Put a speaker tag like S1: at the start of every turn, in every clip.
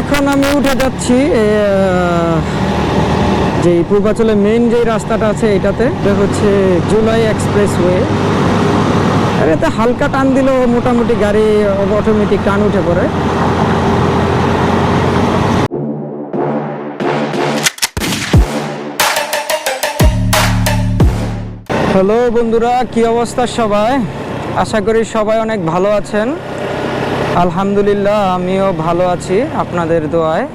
S1: এখন আমি উঠে যাচ্ছি যে পূর্বাচলের মেন যে রাস্তাটা আছে এটাতে, এটা হচ্ছে জুলাই এক্সপ্রেসওয়ে। আর এতে হালকা টান দিলেও মোটামুটি গাড়ি অটোমেটিক টান উঠে পড়ে। হ্যালো বন্ধুরা, কি অবস্থা সবাই? আশা করি সবাই অনেক ভালো আছেন। আলহামদুলিল্লাহ, আমিও ভালো আছি আপনাদের দোয়ায়।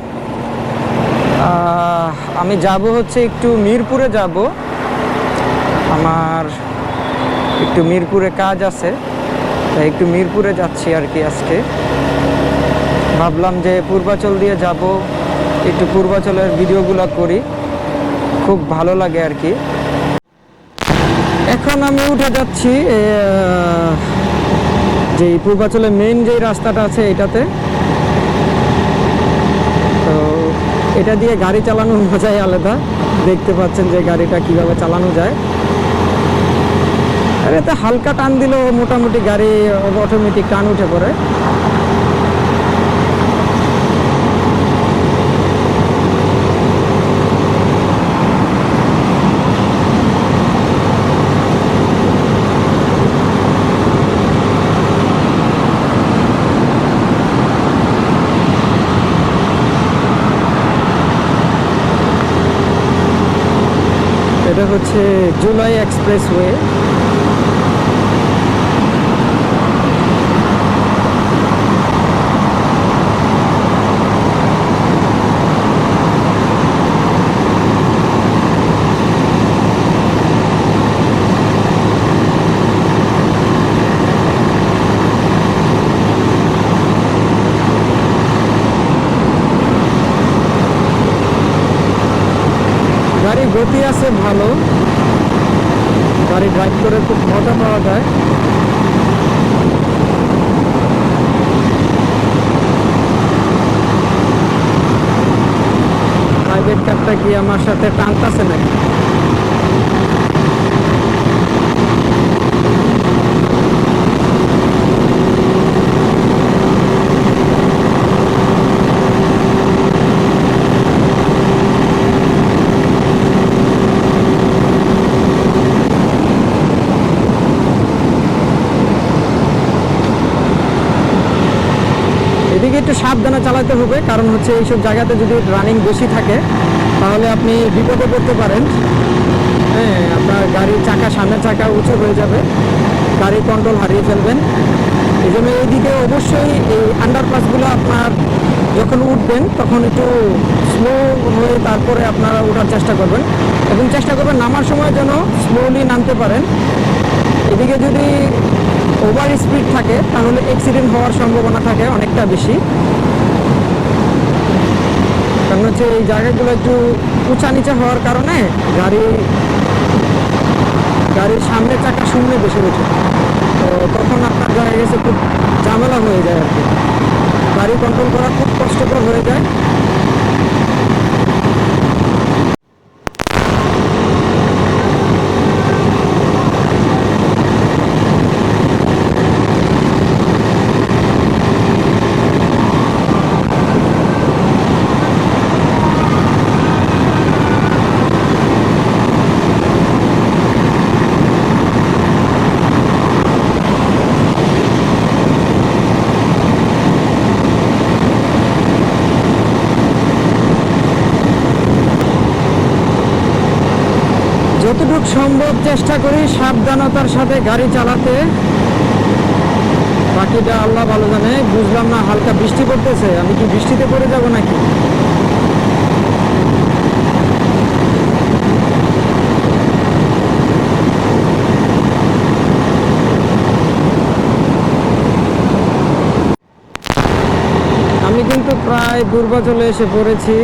S1: আমি যাব হচ্ছে একটু মিরপুরে যাব। আমার একটু মিরপুরে কাজ আছে, তাই একটু মিরপুরে যাচ্ছি আর কি আজকে। ভাবলাম যে পূর্বাচল দিয়ে যাব, একটু পূর্বাচলের ভিডিওগুলো করি। খুব ভালো লাগে আর কি। এখন আমি উঠে যাচ্ছি যে পূর্বাচলের মেন যে রাস্তাটা আছে এটাতে। তো এটা দিয়ে গাড়ি চালানোর মজাই আলাদা। দেখতে পাচ্ছেন যে গাড়িটা কীভাবে চালানো যায়। আর এতে হালকা টান দিলেও মোটামুটি গাড়ি অটোমেটিক টান উঠে পড়ে। এটা হচ্ছে জুলাই এক্সপ্রেসওয়ে গাড়ি গতি আছে ভালো। গাড়ি ড্রাইভ করে খুব মজা পাওয়া যায়। প্রাইভেট কারটা কি আমার সাথে টানতেছে নাকি এদিকে একটু সাবধানে চালাতে হবে, কারণ হচ্ছে এইসব জায়গাতে যদি রানিং বেশি থাকে, তাহলে আপনি বিপদে পড়তে পারেন। হ্যাঁ আপনার গাড়ির চাকা, সামনের চাকা উঁচু হয়ে যাবে। গাড়ি কন্ট্রোল হারিয়ে ফেলবেন। এই জন্য এইদিকে অবশ্যই এই আন্ডারপাসগুলো আপনার যখন উঠবেন, তখন একটু স্লো হয়ে তারপরে আপনারা ওঠার চেষ্টা করবেন। এবং চেষ্টা করবেন নামার সময় যেন স্লোলি নামতে পারেন। এদিকে যদি ওভার স্পিড থাকে, তাহলে অ্যাক্সিডেন্ট হওয়ার সম্ভাবনা থাকে অনেকটা বেশি। কারণ হচ্ছে এই জায়গাগুলো একটু উঁচা নিচে হওয়ার কারণে গাড়ি, গাড়ির সামনের চাকা শূন্য বেশি ওঠে তো তখন আপনার দেখা গেছে খুব ঝামেলা হয়ে যায় আর কি। গাড়ি কন্ট্রোল করা খুব কষ্টকর হয়ে যায়। যতটুকু সম্ভব চেষ্টা করি সাবধানতার সাথে গাড়ি চালাতে। বাকিটা আল্লাহ ভালো জানে, বুঝলাম না হালকা বৃষ্টি পড়তেছে, আমি কি বৃষ্টিতে পড়ে যাব নাকি? আমি কিন্তু প্রায় পূর্বাচলে এসে পড়েছি।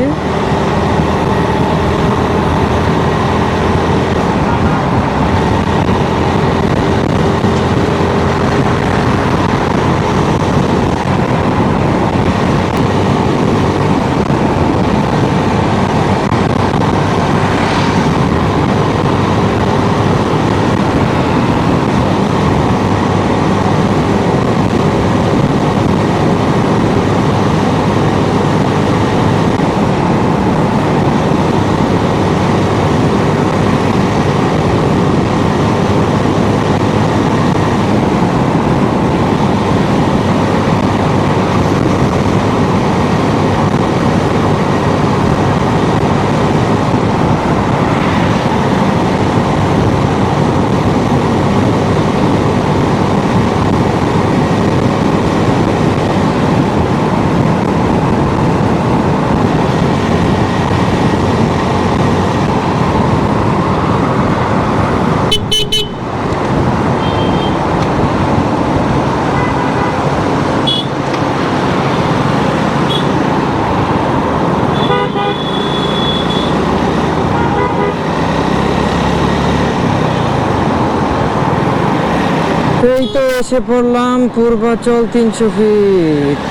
S1: এই তো এসে পড়লাম পূর্বাচল তিনশো ফিট।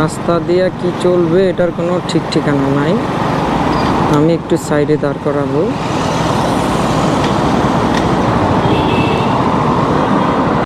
S1: রাস্তা দিয়ে কি চলবে এটার কোনো ঠিক ঠিকানা নাই। আমি একটু সাইডে দাঁড় করাবো।